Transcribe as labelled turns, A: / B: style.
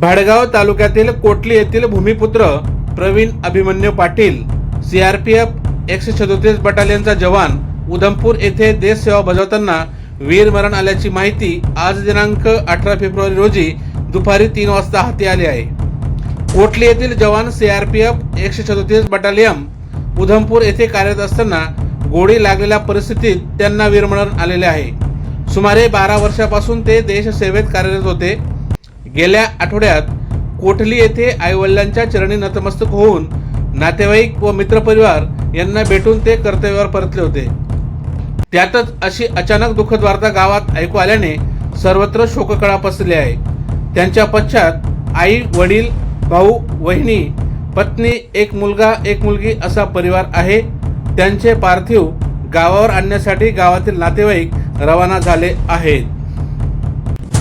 A: भाडगाव तालुक्यातील कोटली येथील भूमिपुत्र प्रवीण अभिमन्यू पाटील सीआरपीएफ एकशे सदोतीस बटालियनचा जवान उधमपूर येथे देश सेवा बजावताना वीरमरण आल्याची माहिती आज दिनांक अठरा फेब्रुवारी रोजी दुपारी तीन वाजता हाती आली आहे. कोटली येथील जवान सीआरपीएफ एकशे सदोतीस बटालियन उधमपूर येथे कार्यरत असताना गोळी लागलेल्या परिस्थितीत त्यांना वीरमरण आलेले आहे. सुमारे बारा वर्षापासून ते देशसेवेत कार्यरत होते. गेल्या आठवड्यात कोठली येथे आईवडिलांच्या चरणी नतमस्तक होऊन नातेवाईक व मित्रपरिवार यांना भेटून ते कर्तव्यावर परतले होते? त्यातच अशी अचानक दुःखद वार्ता गावात ऐकू आल्याने सर्वत्र शोककळा पसरली आहे. त्यांच्या पश्चात आई वडील भाऊ वहिनी पत्नी एक मुलगा एक मुलगी असा परिवार आहे. त्यांचे पार्थिव गावावर आणण्यासाठी गावातील नातेवाईक रवाना झाले आहेत.